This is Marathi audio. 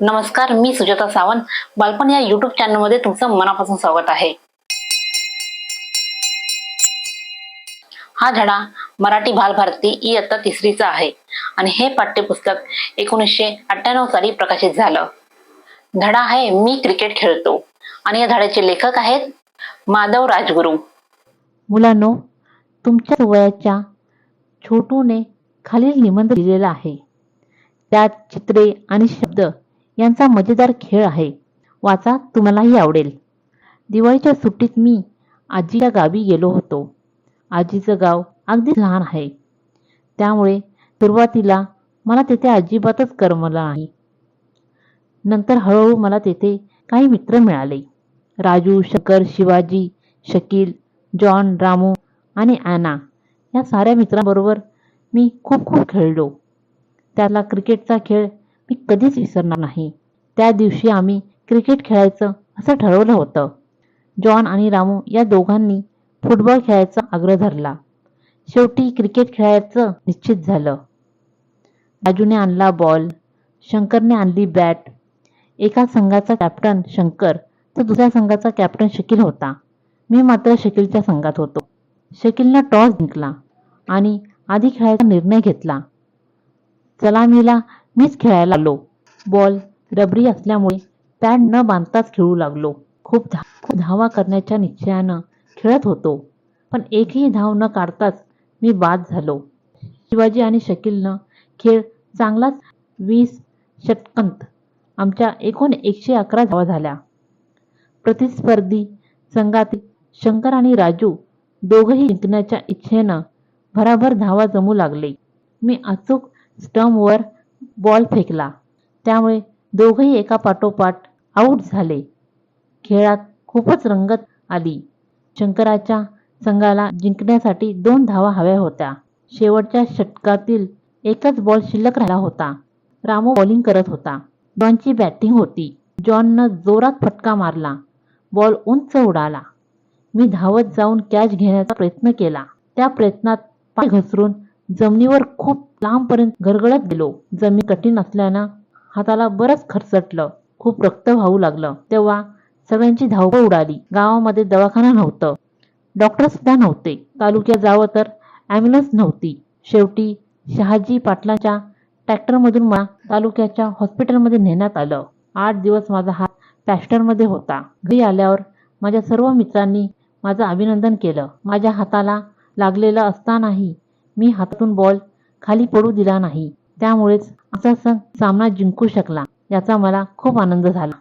नमस्कार मी सुजाता सावंत. बालपण या युट्यूब चॅनलमध्ये तुमचं मनापासून स्वागत आहे. हा धडा मराठी बालभारती इयत्ता तिसरीचा आहे. आणि हे पाठ्यपुस्तक एकोणीसशे अठ्ठ्याण्णव साली प्रकाशित झालं. धडा आहे मी क्रिकेट खेळतो. आणि या धड्याचे लेखक आहेत माधव राजगुरू. मुलांनो तुमच्या वयाच्या छोटूने खालील निबंध लिहिलेला आहे. त्यात चित्रे आणि शब्द यांचा मजेदार खेळ आहे. वाचा तुम्हालाही आवडेल. दिवाळीच्या सुट्टीत मी आजीच्या गावी गेलो होतो. आजीचं गाव अगदी लहान आहे. त्यामुळे सुरुवातीला मला तेथे अजिबातच करमलं नाही. नंतर हळूहळू मला तेथे काही मित्र मिळाले. राजू शंकर शिवाजी शकील जॉन रामू आणि ॲना या साऱ्या मित्रांबरोबर मी खूप खूप खेळलो. त्याला क्रिकेटचा खेळ मी कधीच विसरणार नाही. त्या दिवशी आम्ही क्रिकेट खेळायचं असं ठरवलं होतं. जॉन आणि रामू या दोघांनी फुटबॉल खेळायचा आग्रह धरला. शेवटी क्रिकेट खेळायचं निश्चित झालं. राजूने आणला बॉल शंकरने आणली बॅट. एका संघाचा कॅप्टन शंकर तर दुसऱ्या संघाचा कॅप्टन शकील होता. मी मात्र शकीलच्या संघात होतो. शकीलनं टॉस जिंकला आणि आधी खेळायचा निर्णय घेतला. सलामीला मीच खेळायला आलो बॉल रबरी असल्यामुळे पॅड न बांधताच खेळू लागलो. खूप धा खूप धावा करण्याच्या निश्चयानं खेळत होतो. पण एकही धाव न काढताच मी बाद झालो. शिवाजी आणि शकीलनं खेळ चांगलाच वीस षटकंत आमच्या एकूण एकशे अकरा धावा झाल्या. प्रतिस्पर्धी संघातील शंकर आणि राजू दोघंही जिंकण्याच्या इच्छेनं भराभर धावा जमू लागले. मी अचूक स्टंपवर बॉल फेकला. त्यामुळे दोघंही एका पाठोपाठ आऊट झाले. खेळात खूपच रंगत आली. शंकराच्या संघाला जिंकण्यासाठी दोन धावा हव्या होत्या. शेवटच्या षटकातील एकच बॉल शिल्लक राहिला होता. रामू बॉलिंग करत होता. जॉनची बॅटिंग होती. जॉननं जोरात फटका मारला. बॉल उंच उडाला. मी धावत जाऊन कॅच घेण्याचा प्रयत्न केला. त्या प्रयत्नात पाय घसरून जमिनीवर खूप लांबपर्यंत गरगडत गेलो. जमीन कठीण असल्यानं हाताला बरंच खरचटलं. खूप रक्त वाहू लागलं. तेव्हा सगळ्यांची धावपळ उडाली. गावामध्ये दवाखाना नव्हतं. डॉक्टर सुद्धा नव्हते. तालुक्यात जावं तर ॲम्ब्युलन्स नव्हती. शेवटी शहाजी पाटलाच्या ट्रॅक्टरमधून मला तालुक्याच्या हॉस्पिटलमध्ये नेण्यात आलं. आठ दिवस माझा हात प्लॅस्टरमध्ये होता. घरी आल्यावर माझ्या सर्व मित्रांनी माझं अभिनंदन केलं. माझ्या हाताला लागलेलं असतानाही मी हातातून बॉल खाली पडू दिला नाही. त्यामुळेच आमचा संघ सामना जिंकू शकला याचा मला खूप आनंद झाला.